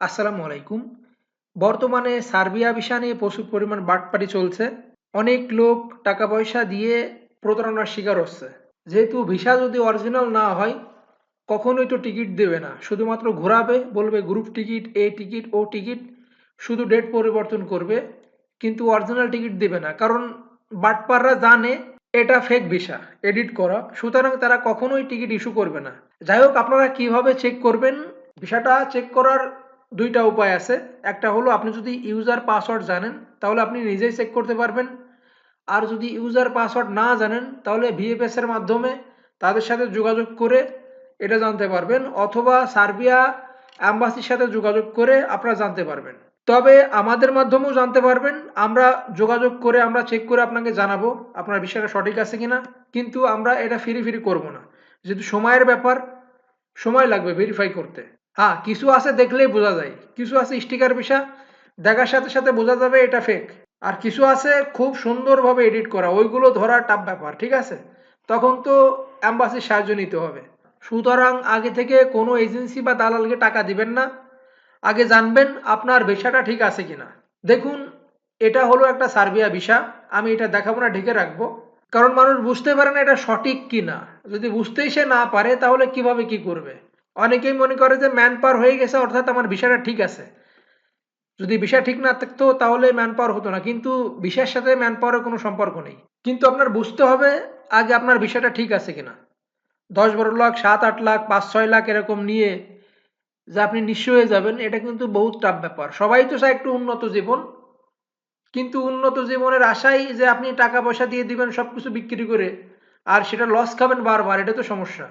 আসসালামু আলাইকুম। বর্তমানে সার্বিয়া ভিসা নিয়ে প্রচুর পরিমাণ বাটপাটি চলছে। অনেক লোক টাকা পয়সা দিয়ে প্রতারণার শিকার হচ্ছে। যেহেতু ভিসা যদি অরিজিনাল না হয়, কখনোই তো টিকিট দেবে না। শুধুমাত্র ঘোরাবে, বলবে গ্রুপ টিকিট, এ টিকিট, ও টিকিট, শুধু ডেট পরিবর্তন করবে, কিন্তু অরিজিনাল টিকিট দেবে না। কারণ বাটপাররা জানে এটা ফেক ভিসা এডিট করা। সুতরাং তারা কখনোই টিকিট ইস্যু করবে না। যাই হোক, আপনারা কীভাবে চেক করবেন? ভিসাটা চেক করার দুইটা উপায় আছে। একটা হলো আপনি যদি ইউজার পাসওয়ার্ড জানেন, তাহলে আপনি নিজেই চেক করতে পারবেন। আর যদি ইউজার পাসওয়ার্ড না জানেন, তাহলে ভিএফএস এর মাধ্যমে তাদের সাথে যোগাযোগ করে এটা জানতে পারবেন, অথবা সার্বিয়া অ্যাম্বাসির সাথে যোগাযোগ করে আপনারা জানতে পারবেন। তবে আমাদের মাধ্যমেও জানতে পারবেন, আমরা যোগাযোগ করে আমরা চেক করে আপনাকে জানাব, আপনার বিষয়টা সঠিক আছে কিনা। কিন্তু আমরা এটা ফিরি ফিরি করব না। যেহেতু সময়ের ব্যাপার, সময় লাগবে ভেরিফাই করতে। হ্যাঁ কিছু আছে দেখলেই বোঝা যায়। কিছু আছে স্টিকার বিষয় দেখার সাথে সাথে বোঝা যাবে এটা ফেক আর কিছু আছে খুব সুন্দরভাবে এডিট করা, ওইগুলো ধরা টাপ ব্যাপার, ঠিক আছে? তখন তো অ্যাম্বাসির সাহায্য নিতে হবে। সুতরাং আগে থেকে কোনো এজেন্সি বা দালালকে টাকা দিবেন না। আগে জানবেন আপনার ভিসাটা ঠিক আছে কিনা। দেখুন, এটা হলো একটা সার্বিয়া ভিসা, আমি এটা দেখাবো না, ঢেকে রাখব। কারণ মানুষ বুঝতে পারে না এটা সঠিক কি না যদি বুঝতেই সে না পারে, তাহলে কীভাবে কি করবে? অনেকেই মনে করে যে ম্যান পাওয়ার হয়ে গেছে, অর্থাৎ আমার ভিসাটা ঠিক আছে। যদি ভিসা ঠিক না থাকতো, তাহলে ম্যান পাওয়ার হতো না। কিন্তু ভিসার সাথে ম্যান পাওয়ারের কোনো সম্পর্ক নেই। কিন্তু আপনার বুঝতে হবে আগে আপনার ভিসাটা ঠিক আছে কিনা। দশ বারো লাখ, সাত আট লাখ, পাঁচ ছয় লাখ এরকম নিয়ে যে আপনি নিঃস্ব হয়ে যাবেন, এটা কিন্তু বহুত টাফ ব্যাপার। সবাই তো চায় একটু উন্নত জীবন। কিন্তু উন্নত জীবনের আশাই যে আপনি টাকা পয়সা দিয়ে দিবেন, সবকিছু বিক্রি করে, আর সেটা লস খাবেন বারবার, এটা তো সমস্যা।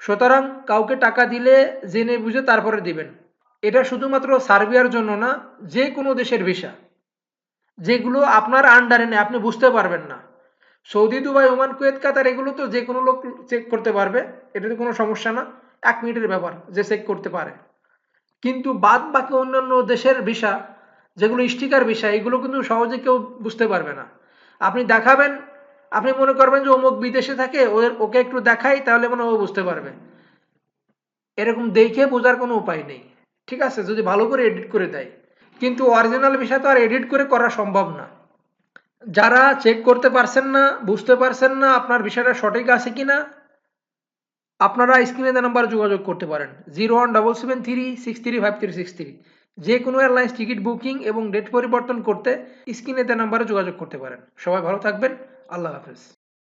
সুতরাং কাউকে টাকা দিলে, জেনে বুঝে তারপরে দিবেন। এটা শুধুমাত্র সার্বিয়ার জন্য না, যে কোনো দেশের ভিসা। যেগুলো আপনার আন্ডারে নেই, আপনি বুঝতে পারবেন না। Saudi, Dubai, Oman, Kuwait, Qatar, এগুলো তো যে কোনো লোক চেক করতে পারবে। এটাতে কোনো সমস্যা না, এক মিনিটের ব্যাপার যে চেক করতে পারে। কিন্তু বাদ বাকি অন্যান্য দেশের ভিসা, যেগুলো স্টিকার ভিসা, এগুলো কিন্তু সহজে কেউ বুঝতে পারবে না। আপনি দেখাবেন আপনি মনে করবেন যে অমুক বিদেশে থাকে ওকে একটু দেখাই, তাহলে মনে ও বুঝতে পারবে। এরকম দেখে বোঝার কোনো উপায় নেই। ঠিক আছে? যদি ভালো করে এডিট করে দেয়। কিন্তু অরিজিনাল বিষয় তো আর এডিট করে করা সম্ভব না। যারা চেক করতে পারছেন না, বুঝতে পারছেন না আপনার বিষয়টা সঠিক আছে কিনা, আপনারা স্ক্রিনে নাম্বার যোগাযোগ করতে পারেন। Zero one double seven three six three five three six three যে কোনো এয়ারলাইন্স টিকিট বুকিং এবং ডেট পরিবর্তন করতে স্ক্রিনে দেওয়া নাম্বারে যোগাযোগ করতে পারেন। সবাই ভালো থাকবেন। আল্লাহ হাফেজ।